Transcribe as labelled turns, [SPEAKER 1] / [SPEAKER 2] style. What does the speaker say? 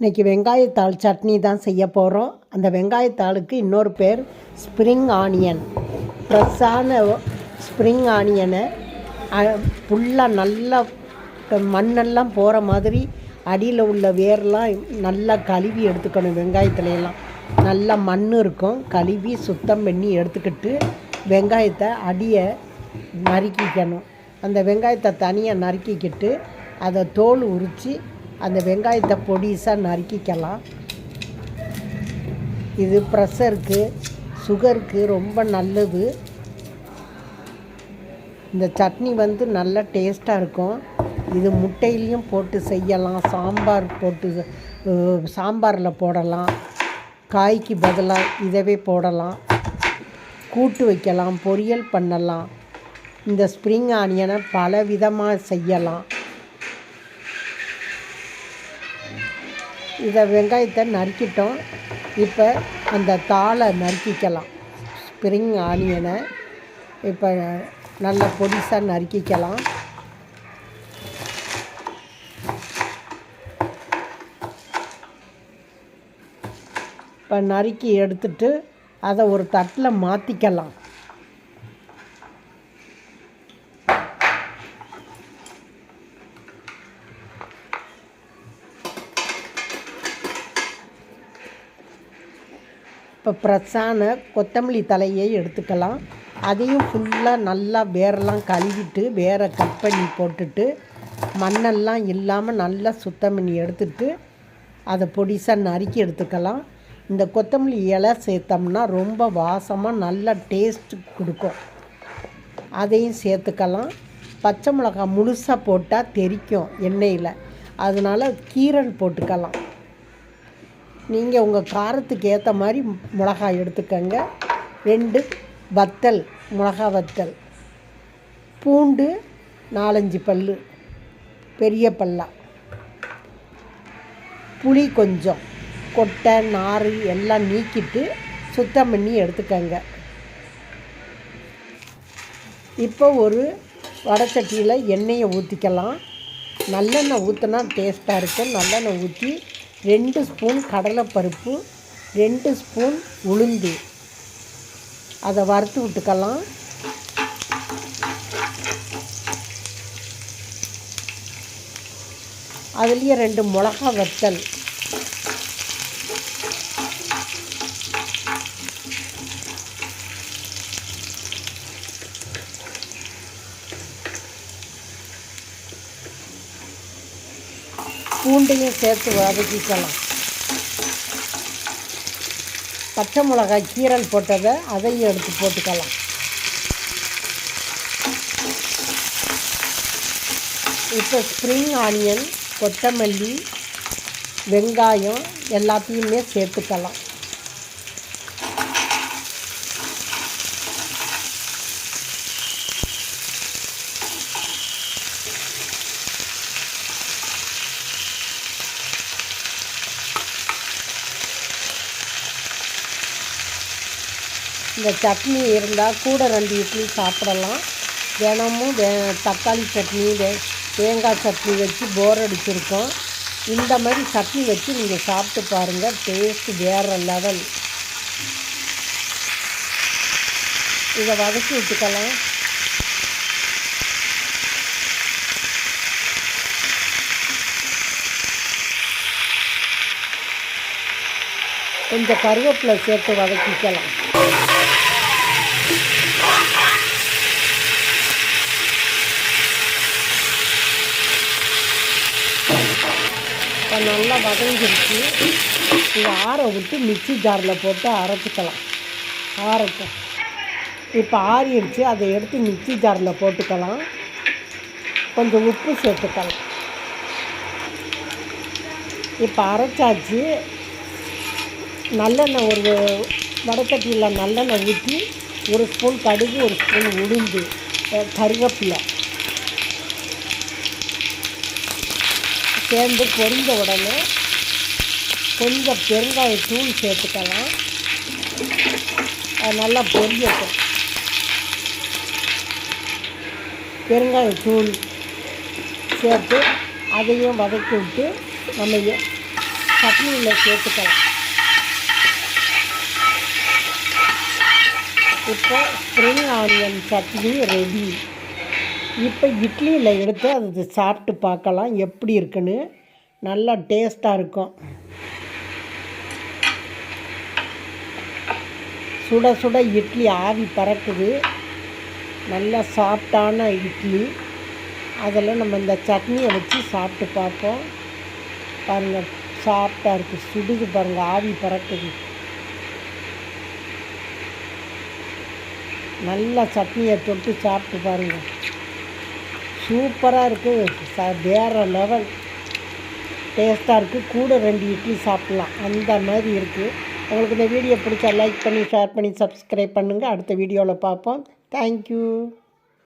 [SPEAKER 1] இன்றைக்கி வெங்காயத்தாள் சட்னி தான் செய்ய போகிறோம் அந்த வெங்காயத்தாளுக்கு இன்னொரு பேர் ஸ்ப்ரிங் ஆனியன் ஃப்ரெஷ்ஷான ஸ்ப்ரிங் ஆனியனை ஃபுல்லாக நல்லா மண்ணெல்லாம் போகிற மாதிரி அடியில் உள்ள வேர்லாம் நல்லா கழுவி எடுத்துக்கணும் வெங்காயத்துலையெல்லாம் நல்லா மண் இருக்கும். கழுவி சுத்தம் பண்ணி எடுத்துக்கிட்டு வெங்காயத்தை அடியை நறுக்கிக்கணும். அந்த வெங்காயத்தை தனியாக நறுக்கிக்கிட்டு அதை தோல் உரித்து அந்த வெங்காயத்தை பொடிசாக நறுக்கிக்கலாம். இது ப்ரெஷருக்கு சுகருக்கு ரொம்ப நல்லது. இந்த சட்னி வந்து நல்ல டேஸ்ட்டாக இருக்கும். இது முட்டையிலையும் போட்டு செய்யலாம். சாம்பார் போட்டு சாம்பாரில் போடலாம். காய்க்கு பதிலாக இதவே போடலாம். கூட்டு வைக்கலாம் பொரியல் பண்ணலாம். இந்த ஸ்ப்ரிங் ஆனியனை பல விதமாக செய்யலாம். இதை வெங்காயத்தை நறுக்கிட்டோம். இப்போ அந்த தாளை நறுக்கிக்கலாம். ஸ்ப்ரிங் ஆனியனை இப்போ நல்ல பொடிசாக நறுக்கிக்கலாம். இப்போ நறுக்கி எடுத்துட்டு அதை ஒரு தட்டில் மாற்றிக்கலாம் இப்போ ஃப்ரெஷ்ஷான கொத்தமல்லி தலையை எடுத்துக்கலாம். அதையும் ஃபுல்லாக நல்லா வேரெல்லாம் கழுவிட்டு வேரை கட் பண்ணி போட்டுட்டு மண்ணெல்லாம் இல்லாமல் நல்லா சுத்தம் பண்ணி எடுத்துட்டு அதை பொடிசாக நறுக்கி எடுத்துக்கலாம். இந்த கொத்தமல்லி இலை சேர்த்தோம்னா ரொம்ப வாசமாக நல்லா டேஸ்ட் கொடுக்கும். அதையும் சேர்த்துக்கலாம். பச்சை மிளகாய் முழுசாக போட்டால் தெறிக்கும் எண்ணெயில். அதனால் கீரல் போட்டுக்கலாம். நீங்கள் உங்கள் காரத்துக்கு ஏற்ற மாதிரி மிளகாய் எடுத்துக்கங்க. ரெண்டு வத்தல் மிளகா வத்தல். பூண்டு நாலஞ்சு பல் பெரிய பல்லா. புளி கொஞ்சம். கொட்டை நார் எல்லாம் நீக்கிட்டு சுத்தம் பண்ணி எடுத்துக்கங்க. இப்போ ஒரு வடச்சட்டியில் எண்ணெயை ஊற்றிக்கலாம் நல்லெண்ணெய் ஊற்றினா டேஸ்ட்டாக இருக்கும். நல்லெண்ணெய் ஊற்றி ரெண்டு ஸ்பூன் கடலைப்பருப்பு ரெண்டு ஸ்பூன் உளுந்து. அதை வறுத்து விட்டுக்கலாம். அதுலேயே ரெண்டு மிளகா வத்தல். பூண்டையும் சேர்த்து வதக்கிக்கலாம். பச்சை மிளகாய் கீரல் போட்டதை அதையும் எடுத்து போட்டுக்கலாம். இப்போ ஸ்ப்ரிங் ஆனியன் கொத்தமல்லி வெங்காயம் எல்லாத்தையுமே சேர்த்துக்கலாம். இந்த சட்னி இருந்தால் கூட ரெண்டு இட்லி சாப்பிடலாம். தினமும் வே தக்காளி சட்னி வே தேங்காய் சட்னி வச்சு போர் அடிச்சிருக்கோம். இந்த மாதிரி சட்னி வச்சு நீங்கள் சாப்பிட்டு பாருங்கள் டேஸ்ட்டு வேறு லெவல் இதை வதக்கி விட்டுக்கலாம். கொஞ்சம் கருவேப்பிலை சேர்த்து வதக்கிக்கலாம். இப்போ நல்லா வதங்கிருச்சு. இதை ஆற விட்டு மிக்ஸி ஜாரில் போட்டு அரைச்சிக்கலாம். ஆறட்டும். இப்போ ஆறிடுச்சு அதை எடுத்து மிக்ஸி ஜாரில் போட்டுக்கலாம். கொஞ்சம் உப்பு சேர்த்துக்கலாம். இப்போ அரைச்சாச்சு. நல்லெண்ணெய் ஒரு வடக்கட்டியில் நல்லெண்ணெய் ஊற்றி ஒரு ஸ்பூன் கடுகு ஒரு ஸ்பூன் உளுந்து கருவேப்பிலை. சேர்ந்து பொரிந்த உடனே கொஞ்சம் பெருங்காயத்தூள் சேர்த்துக்கலாம். அது நல்லா பொரியட்டும். பெருங்காயத்தூள் சேர்த்து அதையும் வதக்கி விட்டு நம்ம சட்னியில் சேர்த்துக்கலாம். இப்போ ஸ்ப்ரிங் ஆனியன் சட்னி ரெடி இப்போ இட்லியில் எடுத்து அது சாப்பிட்டு பார்க்கலாம் எப்படி இருக்குன்னு. நல்லா டேஸ்ட்டாக இருக்கும். சுட சுட இட்லி ஆவி பறக்குது. நல்லா சாஃப்டான இட்லி. அதில் நம்ம இந்த சட்னியை வச்சு சாப்பிட்டு பார்ப்போம். பாருங்கள் சாஃப்டாக இருக்குது. சுடுது பாருங்கள் ஆவி பறக்குது. நல்லா சட்னியை தொட்டு சாப்பிட்டு பாருங்கள் சூப்பராக இருக்குது ச வேறு லெவல் டேஸ்ட்டாக இருக்குது கூட ரெண்டு இட்லி சாப்பிட்லாம். அந்த மாதிரி இருக்குது உங்களுக்கு இந்த வீடியோ பிடிச்சா லைக் பண்ணி ஷேர் பண்ணி சப்ஸ்கிரைப் பண்ணுங்கள் அடுத்த வீடியோவில் பார்ப்போம். தேங்க்யூ